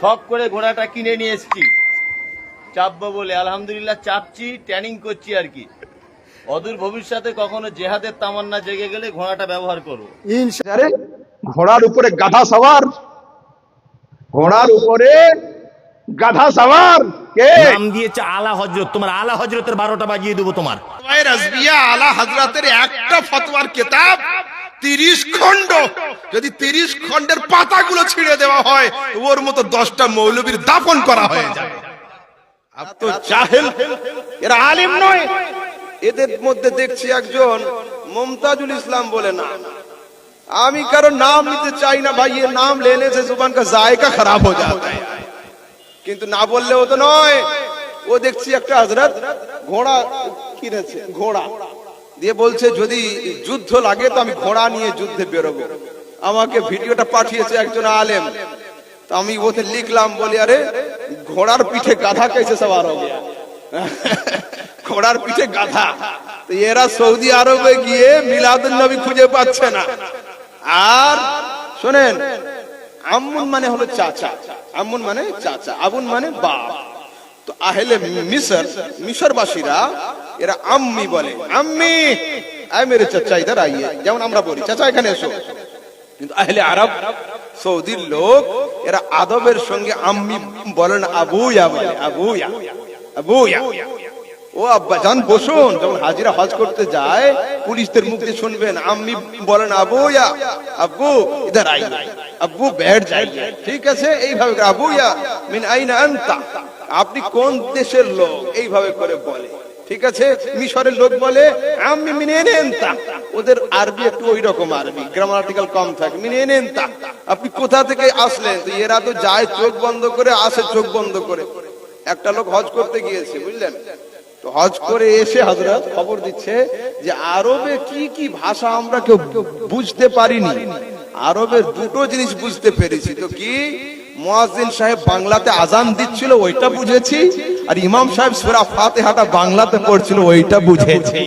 শখ করে ঘোড়াটা কিনে নিয়ে এসেছি। চাপবো বলে আলহামদুলিল্লাহ চাপছি ট্যানিং করছি আর কি। অদূর ভবিষ্যতে কখনো জেহাদের তামান্না জেগে গেলে ঘোড়াটা ব্যবহার করব। ঘোড়ার উপরে গাধা সওয়ার। ঘোড়ার উপরে গাধা সওয়ার। কে? নাম দিয়েছে আলা হজরত তোমার আলা হজরতের বারোটা বাজিয়ে দেবো তোমার। আলা হাজরাতের একটা ফতোয়ার কিতাব তিরিশ খণ্ড। যদি তিরিশ খণ্ডের পাতাগুলো ছিঁড়ে দেওয়া হয় ওর মতো দশটা মৌলবীর দাপন করা হয়ে যায়। তো এরা আলিম নয়। এদের মধ্যে দেখছি একজন মমতাজুল ইসলাম বলে না। আমি কারও নাম নিতে চাই না, ভাই এ নাম লেনে সে জুবান কা জায়গা খারাপ হয়ে যায় কিন্তু না বললে ও তো নয়, ও দেখছি একটা হজরত ঘোড়া কিনেছে, ঘোড়া। দিয়ে বলছে, যদি যুদ্ধ লাগে তো আমি ঘোড়া নিয়ে যুদ্ধে বেরোবো। আমাকে ভিডিওটা পাঠিয়েছে একজন আলেম। তো আমি ওতে লিখলাম, বলি, আরে, ঘোড়ার পিঠে গাধা কেসে সবার হবে ঘোড়ার পিঠে গাধা। তো এরা সৌদি আরবে গিয়ে মিলাদুল নবী খুঁজে পাচ্ছে না। আর শোনেন, আমুন মানে হলো চাচা, আমুন মানে চাচা, আবুন মানে বাপ। তো আহলে মিশর, মিশরবাসীরা এরা আম্মি বলে। আম্মি! আয় মেরে চাচা ইধার আইয়ে যেমন আমরা বলি, চাচা, এখানে এসো। কিন্তু আহলে আরব, সৌদির লোক, এরা আদবের সঙ্গে আম্মি বলেন আবুয়া বলে, আবুয়া আবুয়া। ও আব্বা জান বসুন। যখন হাজিরা হজ করতে যায়, পুলিশদের মুখে শুনবেন, আম্মি বলেন আবুয়া। আব্বু ইধার আইয়ে আব্বু ব্যাট যায় ঠিক আছে? এইভাবে আবুয়া, মিন আইনা আনতা। আপনি কোন দেশের লোক? এইভাবে করে বলে। ঠিক আছে? মিশরের লোক বলে, আমি মিনেনেনতা ওদের আরবি একটু ওই রকম আরবি গ্রামাটিক্যাল কম থাকে। মিনেনেনতা আপনি কোথা থেকে আসলেন? তো এরা তো যায় চোখ বন্ধ করে, আসে চোখ বন্ধ করে। একটা লোক হজ করতে গিয়েছে, বুঝলেন? তো হজ করে এসে হজরত খবর দিচ্ছে যে, আরবে কি কি ভাষা আমরা কেউ বুঝতে পারিনি। আরবের দুটো জিনিস বুঝতে পেরেছি। তো কি? মুয়াজ্জিন সাহেব বাংলাতে আজান দিচ্ছিল, ওইটা বুঝেছি। আর ইমাম সাহেব সূরা ফাতিহাটা বাংলাতে পড়ছিল ওইটা বুঝেছি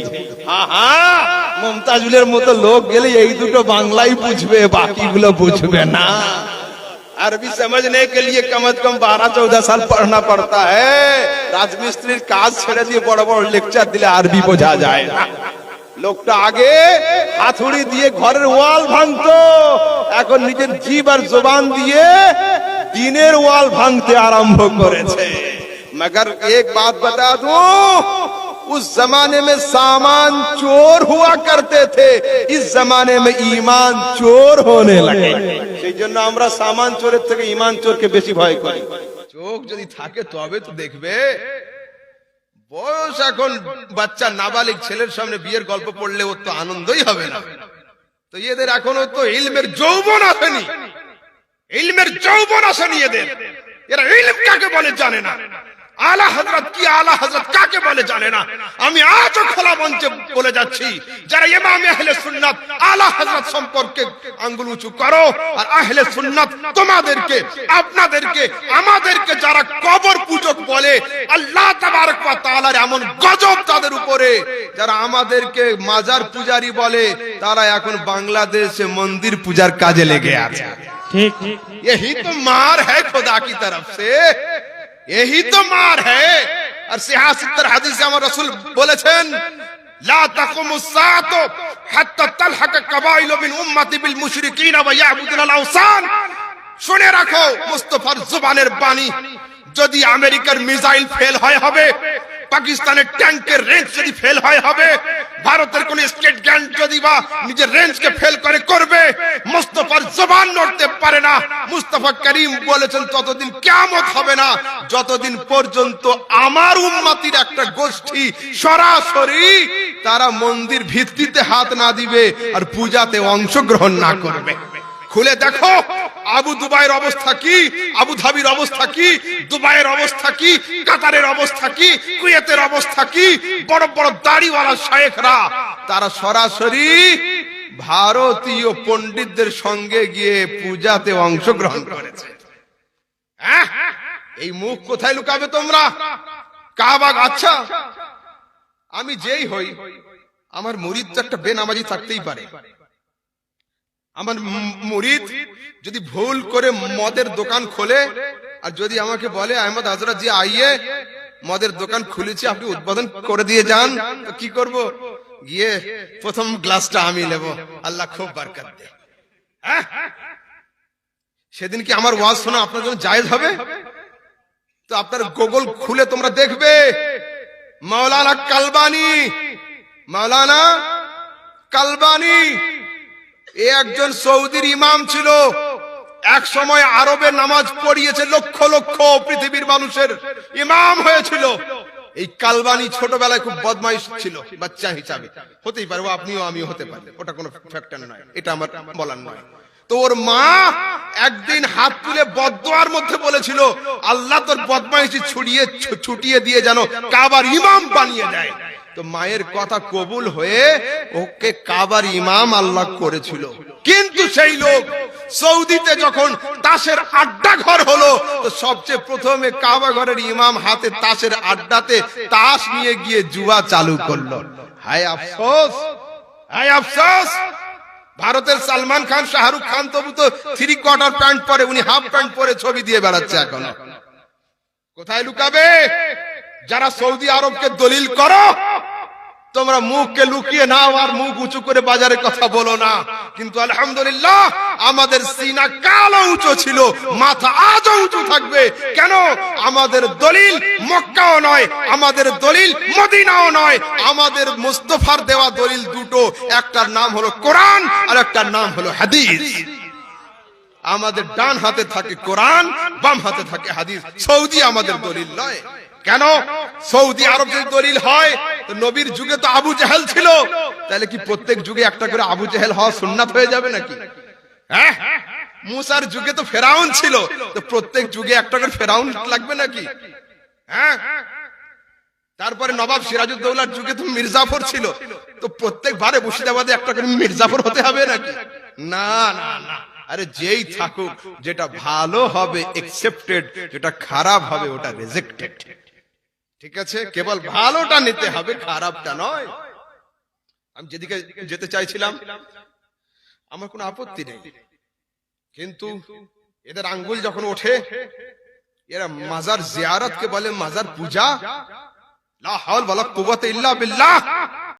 হ্যাঁ হ্যাঁ মমতাজুলের মতো লোক গেলে এই দুটো বাংলাই বুঝবে বাকিগুলো বুঝবে না अरबी समझने के लिए कम से कम बारह चौदह साल पढ़ना पड़ता है রাজমিস্ত্রির কাজ ছেড়ে দিয়ে বড় বড় লেকচার দিলে আরবি বোঝা যায় না লোকটা আগে হাতুড়ি দিয়ে ঘরের ওয়াল ভাঙতো এখন নিজের জিভ আর জবান দিয়ে দিনের ওয়াল ভাঙতে আরম্ভ করেছে मगर एक बात बता दूं उस जमाने में सामान चोर हुआ करते थे इस जमाने में ईमान चोर होने लगे সেই জন্য আমরা সামান চোরের থেকে ইমান চোরকে বেশি ভয় করি চোখ যদি থাকে তবে তো দেখবে বয়স এখন বাচ্চা নাবালিক ছেলের সামনে বিয়ের গল্প পড়লে ওর তো আনন্দই হবে না তো এদের এখনো তো ইলমের যৌবন আসেনি ইলমের যৌবন আসেনি এদের এরা ইলম কাকে বলে জানে না আলা হযরত কি আলা হযরত কাকে বলে জানে না আমি আজও খোলা মঞ্চে বলে যাচ্ছি যারা ইমাম আহলে সুন্নাত আলা হযরত সম্পর্কে আঙ্গুল উঁচু করো আর আহলে সুন্নাত তোমাদেরকে আপনাদেরকে আমাদেরকে যারা কবর পূজক বলে আল্লাহ তাবারক ওয়া তাআলার এমন গজব তাদের উপরে যারা আমাদেরকে মাজার পূজারি বলে তারা এখন বাংলাদেশে মন্দির পূজার কাজে লেগে আছে यही तो मार है खुदा की तरफ से এই তো মার হ্যাঁ আর হাদিসে আমার রসুল বলেছেন বিল শুনে রাখো, মুস্তাফার জুবানের বাণী, যদি আমেরিকার মিসাইল ফেল হয়, হবে। পাকিস্তানের ট্যাঙ্কের রেঞ্জ যদি ফেল হয় হবে, ভারতের কোন স্টেট গ্যান্ড যদি বা নিজের রেঞ্জকে ফেল করে, করবে, মুস্তফার জবান নড়তে পারে না। মুস্তফা করিম বলেছেন, ততদিন কেমত হবে না। যতদিন পর্যন্ত আমার উম্মাতির একটা গোষ্ঠী সরাসরি তারা মন্দির ভিত্তিতে হাত না দিবে আর পূজাতে অংশগ্রহণ না করবে। খুলে দেখো আবু দুবাইয়ের অবস্থা কি? আবু ধাবির অবস্থা কি? দুবাইয়ের অবস্থা কি? কাতারের অবস্থা কি? কুয়েতের অবস্থা কি? বড় বড় দাড়িওয়ালা শায়েখরা, তারা সরাসরি ভারতীয় পণ্ডিতদের সঙ্গে গিয়ে পূজাতে অংশগ্রহণ করেছে। হ্যাঁ? এই মুখ কোথায় লুকাবে তোমরা? কাবাগ আচ্ছা। আমি যেই হই, আমার মুরিদ তো একটা বেনামাজি থাকতেই পারে। আমার মুরিদ যদি ভুল করে মদের দোকান খোলে, আর যদি আমাকে বলে, আহমদ হাজরা যে আইয়ে, মদের দোকান খুলেছি, আপনি উদ্বোধন করে দিয়ে যান, তো কি করব? গিয়ে প্রথম গ্লাসটা আমি নেব। আল্লাহ খুব বারকাত দে। হ্যাঁ? সেদিন কি আমার ওয়াজ শোনা আপনার জন্য জায়েজ হবে? তো আপনার গুগল খুলে তোমরা দেখবে। মাওলানা কালবানি মাওলানা কালবানি এ একজন সৌদির ইমাম ছিল। এক সময় আরবে নামাজ পড়িয়েছে লক্ষ লক্ষ পৃথিবীর মানুষের ইমাম হয়েছিল। এই কালবানি ছোটবেলায় খুব বদমাইশ ছিল, বাচ্চা হিসাবে। হতেই পারে আপনিও আমিও হতে পারে। ওটা কোনো ফ্যাক্টর নয়, এটা আমার বলার নয়। তো ওর মা একদিন হাত তুলে বদোয়ার মধ্যে বলেছিল, আল্লাহ তোর বদমাইশি ছুড়িয়ে, ছু- ছুটিয়ে দিয়ে যেন কাবার ইমাম বানিয়ে দেয়। তো মায়ের কথা কবুল হয়ে ওকে কাবার ইমাম আল্লাহ করেছিল। কিন্তু সেই লোক সৌদিতে যখন তাসের আড্ডা ঘর হলো, তো সবচেয়ে প্রথমে কাবা ঘরের ইমাম হাতে তাসের আড্ডাতে তাস নিয়ে গিয়ে জুয়া চালু করল। হায় আফসোস! হায় আফসোস! ভারতের সালমান খান, শাহরুখ খান তবু তো থ্রি কোয়ার্টার প্যান্ট পরে, উনি হাফ প্যান্ট পরে ছবি দিয়ে বেড়াচ্ছে এখন। কোথায় লুকাবে? যারা সৌদি আরবকে দলিল করো তোমরা মুখকে লুকিয়ে নাও আর মুখ উঁচু করে বাজারে কথা বলো না। কিন্তু আলহামদুলিল্লাহ, আমাদের সিনা কালো উঁচু ছিল, মাথা আজও উঁচু থাকবে। কেন? আমাদের দলিল মক্কাও নয়, আমাদের দলিল মদিনাও নয়, আমাদের মুস্তফার দেওয়া দলিল দুটো। একটার নাম হলো কোরআন আর একটার নাম হলো হাদিস। আমাদের ডান হাতে থাকে কোরআন, বাম হাতে থাকে হাদিস। সৌদি আমাদের দলিল নয় কেন? সৌদি আরব যদি দলিল হয় নবীর যুগে তো আবু জাহেল ছিল। তাহলে কি প্রত্যেক যুগে একটা করে আবু জাহেল হওয়া সুন্নাত হয়ে যাবে নাকি? হ্যাঁ? মুসার যুগে তো ফেরাউন ছিল, তো প্রত্যেক যুগে একটা করে ফেরাউন লাগবে নাকি? হ্যাঁ? তারপরে নবাব সিরাজউদ্দৌলার যুগে তো মির্জাফর ছিল, তো প্রত্যেকবারে মুর্শিদাবাদে একটা করে মির্জাফর হতে হবে নাকি? না না না। আরে যেই থাকুক, যেটা ভালো হবে একসেপ্টেড যেটা খারাপ হবে, ওটা রিজেক্টেড ঠিক আছে? কেবল ভালোটা নিতে হবে, খারাপটা নয়। আমি যেদিকে যেতে চাইছিলাম, আমার কোনো আপত্তি নেই। কিন্তু এদের আঙ্গুল যখন ওঠে, এরা মাজার জিয়ারতকে বলে মাজার পূজা। লা হাওল ওয়ালা কুওয়াতা ইল্লা বিল্লাহ।